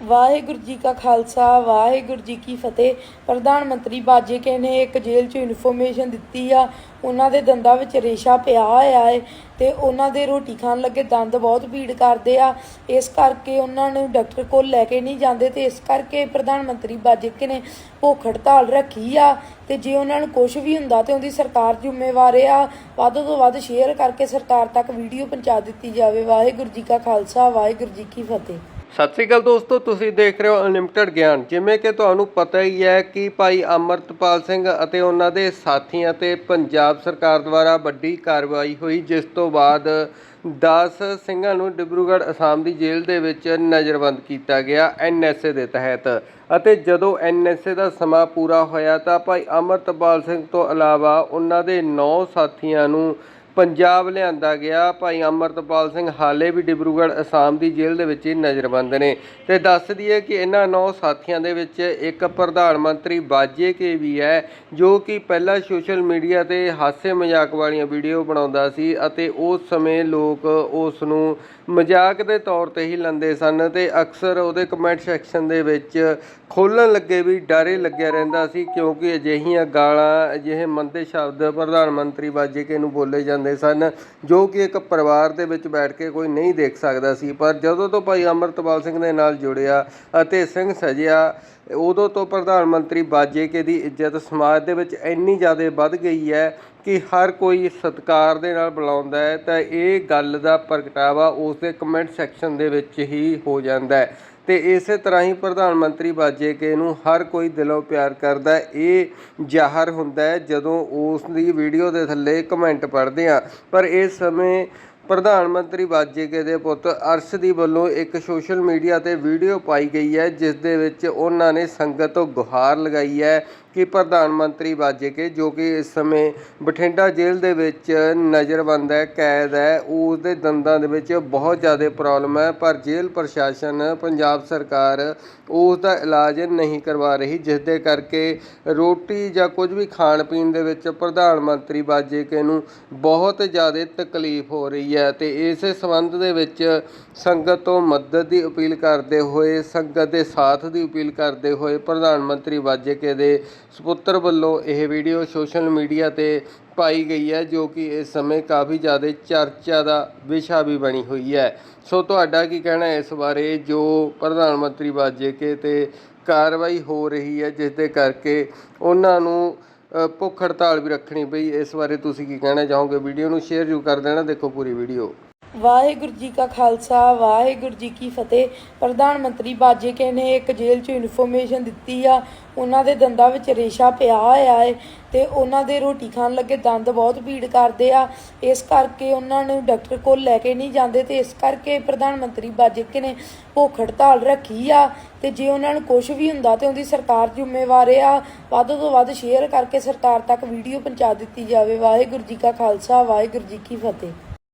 ਵਾਹਿਗੁਰੂ ਜੀ ਕਾ ਖਾਲਸਾ, ਵਾਹਿਗੁਰੂ ਜੀ ਕੀ ਫਤਿਹ। ਪ੍ਰਧਾਨ ਮੰਤਰੀ ਬਾਜੇਕੇ ਨੇ ਇੱਕ ਜੇਲ੍ਹ 'ਚ ਇਨਫੋਰਮੇਸ਼ਨ ਦਿੱਤੀ ਆ, ਉਹਨਾਂ ਦੇ ਦੰਦਾਂ ਵਿੱਚ ਰੇਸ਼ਾ ਪਿਆ ਹੋਇਆ ਏ ਤੇ ਉਹਨਾਂ ਦੇ ਰੋਟੀ ਖਾਣ ਲੱਗੇ ਦੰਦ ਬਹੁਤ ਭੀੜ ਕਰਦੇ ਆ। ਇਸ ਕਰਕੇ ਉਹਨਾਂ ਨੂੰ ਡਾਕਟਰ ਕੋਲ ਲੈ ਕੇ ਨਹੀਂ ਜਾਂਦੇ ਤੇ ਇਸ ਕਰਕੇ ਪ੍ਰਧਾਨ ਮੰਤਰੀ ਬਾਜੇਕੇ ਨੇ ਭੁੱਖ ਹੜਤਾਲ ਰੱਖੀ ਆ ਤੇ ਜੇ ਉਹਨਾਂ ਨੂੰ ਕੁਝ ਵੀ ਹੁੰਦਾ ਤੇ ਉਹਦੀ ਸਰਕਾਰ ਜ਼ਿੰਮੇਵਾਰ ਆ। ਵੱਧ ਤੋਂ ਵੱਧ ਸ਼ੇਅਰ ਕਰਕੇ ਸਰਕਾਰ ਤੱਕ ਵੀਡੀਓ ਪਹੁੰਚਾ ਦਿੱਤੀ ਜਾਵੇ। ਵਾਹਿਗੁਰੂ ਜੀ ਕਾ ਖਾਲਸਾ, ਵਾਹਿਗੁਰੂ ਜੀ ਕੀ ਫਤਿਹ। ਸਤਿ ਸ੍ਰੀ ਅਕਾਲ ਦੋਸਤੋ, ਤੁਸੀਂ ਦੇਖ ਰਹੇ ਹੋ ਅਨਲਿਮਟਿਡ ਗਿਆਨ। ਜਿਵੇਂ ਕਿ ਤੁਹਾਨੂੰ ਪਤਾ ਹੀ ਹੈ ਕਿ ਭਾਈ ਅਮਰਤਪਾਲ ਸਿੰਘ ਅਤੇ ਉਹਨਾਂ ਦੇ ਸਾਥੀਆਂ ਤੇ ਪੰਜਾਬ ਸਰਕਾਰ ਦੁਆਰਾ ਵੱਡੀ ਕਾਰਵਾਈ ਹੋਈ, ਜਿਸ ਤੋਂ ਬਾਅਦ 10 ਸਿੰਘਾਂ ਨੂੰ ਡਿਬਰੂਗੜ੍ਹ ਅਸਾਮ ਦੀ ਜੇਲ੍ਹ ਦੇ ਵਿੱਚ ਨਜ਼ਰਬੰਦ ਕੀਤਾ ਗਿਆ ਐਨਐਸਏ ਦੇ ਤਹਿਤ। ਅਤੇ ਜਦੋਂ ਐਨਐਸਏ ਦਾ ਸਮਾਂ ਪੂਰਾ ਹੋਇਆ ਤਾਂ ਭਾਈ ਅਮਰਤਪਾਲ ਸਿੰਘ ਤੋਂ ਇਲਾਵਾ ਉਹਨਾਂ ਦੇ 9 ਸਾਥੀਆਂ ਨੂੰ ਪੰਜਾਬ ਲਿਆਂਦਾ ਗਿਆ। ਭਾਈ ਅਮਰਤਪਾਲ ਸਿੰਘ ਹਾਲੇ ਵੀ ਡਿਬਰੂਗੜ੍ਹ ਅਸਾਮ ਦੀ ਜੇਲ੍ਹ ਦੇ ਵਿੱਚ ਹੀ ਨਜ਼ਰਬੰਦ ਨੇ। ਤੇ ਦੱਸ ਦਈਏ ਕਿ ਇਹਨਾਂ ਨੌ ਸਾਥੀਆਂ ਦੇ ਵਿੱਚ ਇੱਕ ਪ੍ਰਧਾਨ ਮੰਤਰੀ ਬਾਜੇ ਕੇ ਵੀ ਹੈ, ਜੋ ਕਿ ਪਹਿਲਾਂ ਸੋਸ਼ਲ ਮੀਡੀਆ ਤੇ ਹਾਸੇ ਮਜ਼ਾਕ ਵਾਲੀਆਂ ਵੀਡੀਓ ਬਣਾਉਂਦਾ ਸੀ ਅਤੇ ਉਸ ਸਮੇਂ ਲੋਕ ਉਸ ਨੂੰ ਮਜ਼ਾਕ ਦੇ ਤੌਰ ਤੇ ਹੀ ਲੈਂਦੇ ਸਨ ਤੇ ਅਕਸਰ ਉਹਦੇ ਕਮੈਂਟ ਸੈਕਸ਼ਨ ਦੇ ਵਿੱਚ ਖੋਲਣ ਲੱਗੇ ਵੀ ਡਰੇ ਲੱਗਿਆ ਰਹਿੰਦਾ ਸੀ ਕਿਉਂਕਿ ਅਜਿਹੀਆਂ ਗਾਲਾਂ, ਅਜਿਹੇ ਮੰਦੇ ਸ਼ਬਦ ਪ੍ਰਧਾਨ ਮੰਤਰੀ ਬਾਜੇਕੇ ਨੂੰ ਬੋਲੇ ਜਾਂਦੇ ਸਨ, ਜੋ ਕਿ ਇੱਕ ਪਰਿਵਾਰ ਦੇ ਵਿੱਚ ਬੈਠ ਕੇ ਕੋਈ ਨਹੀਂ ਦੇਖ ਸਕਦਾ ਸੀ। ਪਰ ਜਦੋਂ ਤੋਂ ਭਾਈ ਅਮਰਤਪਾਲ ਸਿੰਘ ਦੇ ਨਾਲ ਜੁੜਿਆ ਅਤੇ ਸਿੰਘ ਸਜਿਆ, ਉਦੋਂ ਤੋਂ ਪ੍ਰਧਾਨ ਮੰਤਰੀ ਬਾਜੇਕੇ ਦੀ ਇੱਜ਼ਤ ਸਮਾਜ ਦੇ ਵਿੱਚ ਇੰਨੀ ਜ਼ਿਆਦਾ ਵੱਧ ਗਈ ਹੈ ਕਿ ਹਰ ਕੋਈ ਸਤਿਕਾਰ ਦੇ ਨਾਲ ਬੁਲਾਉਂਦਾ ਹੈ, ਤਾਂ ਇਹ ਗੱਲ ਦਾ ਪ੍ਰਗਟਾਵਾ ਉਸ ਦੇ ਕਮੈਂਟ ਸੈਕਸ਼ਨ ਦੇ ਵਿੱਚ ਹੀ ਹੋ ਜਾਂਦਾ ਹੈ। ਤੇ ਇਸੇ ਤਰ੍ਹਾਂ ਹੀ ਪ੍ਰਧਾਨ ਮੰਤਰੀ ਬਾਜੇਕੇ ਨੂੰ ਹਰ ਕੋਈ ਦਿਲੋਂ ਪਿਆਰ ਕਰਦਾ ਇਹ ਜ਼ਾਹਰ ਹੁੰਦਾ ਹੈ ਜਦੋਂ ਉਸ ਦੀ ਵੀਡੀਓ ਦੇ ਥੱਲੇ ਕਮੈਂਟ ਪੜ੍ਹਦੇ ਆ ਪਰ ਇਸ ਸਮੇਂ ਪ੍ਰਧਾਨ ਮੰਤਰੀ ਬਾਜੇਕੇ ਦੇ ਪੁੱਤ ਅਰਸ਼ ਦੀ ਵੱਲੋਂ ਇੱਕ ਸੋਸ਼ਲ ਮੀਡੀਆ ਤੇ ਵੀਡੀਓ ਪਾਈ ਗਈ ਹੈ, ਜਿਸ ਦੇ ਵਿੱਚ ਉਹਨਾਂ ਨੇ ਸੰਗਤ ਤੋਂ ਗੁਹਾਰ ਲਗਾਈ ਹੈ ਕਿ ਪ੍ਰਧਾਨ ਮੰਤਰੀ ਬਾਜੇਕੇ ਜੋ ਕਿ ਇਸ ਸਮੇਂ ਬਠਿੰਡਾ ਜੇਲ੍ਹ ਦੇ ਵਿੱਚ ਨਜ਼ਰਬੰਦ ਹੈ, ਕੈਦ ਹੈ ਉਸ ਦੇ ਦੰਦਾਂ ਦੇ ਵਿੱਚ ਬਹੁਤ ਜ਼ਿਆਦਾ ਪ੍ਰੋਬਲਮ ਹੈ, ਪਰ ਜੇਲ੍ਹ ਪ੍ਰਸ਼ਾਸਨ ਪੰਜਾਬ ਸਰਕਾਰ ਉਸ ਦਾ ਇਲਾਜ ਨਹੀਂ ਕਰਵਾ ਰਹੀ ਜਿਸ ਦੇ ਕਰਕੇ ਰੋਟੀ ਜਾਂ ਕੁਝ ਵੀ ਖਾਣ ਪੀਣ ਦੇ ਵਿੱਚ ਪ੍ਰਧਾਨ ਮੰਤਰੀ ਵਾਜੇਕੇ ਨੂੰ ਬਹੁਤ ਜ਼ਿਆਦਾ ਤਕਲੀਫ ਹੋ ਰਹੀ ਹੈ ਤੇ ਇਸੇ ਸੰਬੰਧ ਦੇ ਵਿੱਚ ਸੰਗਤ ਤੋਂ ਮਦਦ ਦੀ ਅਪੀਲ ਕਰਦੇ ਹੋਏ, ਸੰਗਤ ਦੇ ਸਾਥ ਦੀ ਅਪੀਲ ਕਰਦੇ ਹੋਏ ਪ੍ਰਧਾਨ ਮੰਤਰੀ ਬਾਜੇਕੇ ਦੇ ਸਪੁੱਤਰ ਵੱਲੋਂ ਇਹ ਵੀਡੀਓ ਸੋਸ਼ਲ ਮੀਡੀਆ ਤੇ ਪਾਈ ਗਈ ਹੈ, ਜੋ ਕਿ ਇਸ ਸਮੇਂ ਕਾਫੀ ਜ਼ਿਆਦਾ ਚਰਚਾ ਦਾ ਵਿਸ਼ਾ ਵੀ ਬਣੀ ਹੋਈ ਹੈ। ਸੋ ਤੁਹਾਡਾ ਕੀ ਕਹਿਣਾ ਹੈ ਇਸ ਬਾਰੇ, ਜੋ ਪ੍ਰਧਾਨ ਮੰਤਰੀ ਵਾਜੇ ਕੇ ਤੇ ਕਾਰਵਾਈ ਹੋ ਰਹੀ ਹੈ, ਜਿਸ ਦੇ ਕਰਕੇ ਉਹਨਾਂ ਨੂੰ ਭੁੱਖ ਹੜਤਾਲ ਵੀ ਰੱਖਣੀ ਪਈ। ਇਸ ਬਾਰੇ ਤੁਸੀਂ ਕੀ ਕਹਿਣਾ ਚਾਹੋਗੇ? ਵੀਡੀਓ ਨੂੰ ਸ਼ੇਅਰ ਜੂ ਕਰ ਦੇਣਾ, ਦੇਖੋ ਪੂਰੀ ਵੀਡੀਓ। ਵਾਹਿਗੁਰੂ ਜੀ ਕਾ ਖਾਲਸਾ, ਵਾਹਿਗੁਰੂ ਜੀ ਕੀ ਫਤਿਹ। ਪ੍ਰਧਾਨ ਮੰਤਰੀ ਬਾਜੇਕੇ ਨੇ ਇੱਕ ਜੇਲ੍ਹ 'ਚ ਇਨਫੋਰਮੇਸ਼ਨ ਦਿੱਤੀ ਆ। ਉਹਨਾਂ ਦੇ ਦੰਦਾਂ ਵਿੱਚ ਰੇਸ਼ਾ ਪਿਆ ਹੋਇਆ ਏ ਤੇ ਉਹਨਾਂ ਦੇ ਰੋਟੀ ਖਾਣ ਲੱਗੇ ਦੰਦ ਬਹੁਤ ਭੀੜ ਕਰਦੇ ਆ। ਇਸ ਕਰਕੇ ਉਹਨਾਂ ਨੂੰ ਡਾਕਟਰ ਕੋਲ ਲੈ ਕੇ ਨਹੀਂ ਜਾਂਦੇ ਤੇ ਇਸ ਕਰਕੇ ਪ੍ਰਧਾਨ ਮੰਤਰੀ ਬਾਜੇਕੇ ਨੇ ਭੁੱਖ ਹੜਤਾਲ ਰੱਖੀ ਆ ਤੇ ਜੇ ਉਹਨਾਂ ਨੂੰ ਕੁਝ ਵੀ ਹੁੰਦਾ ਤੇ ਉਹਦੀ ਸਰਕਾਰ ਜ਼ਿੰਮੇਵਾਰ ਆ। ਵੱਧ ਤੋਂ ਵੱਧ ਸ਼ੇਅਰ ਕਰਕੇ ਸਰਕਾਰ ਤੱਕ ਵੀਡੀਓ ਪਹੁੰਚਾ ਦਿੱਤੀ ਜਾਵੇ। ਵਾਹਿਗੁਰੂ ਜੀ ਕਾ ਖਾਲਸਾ, ਵਾਹਿਗੁਰੂ ਜੀ ਕੀ ਫਤਿਹ।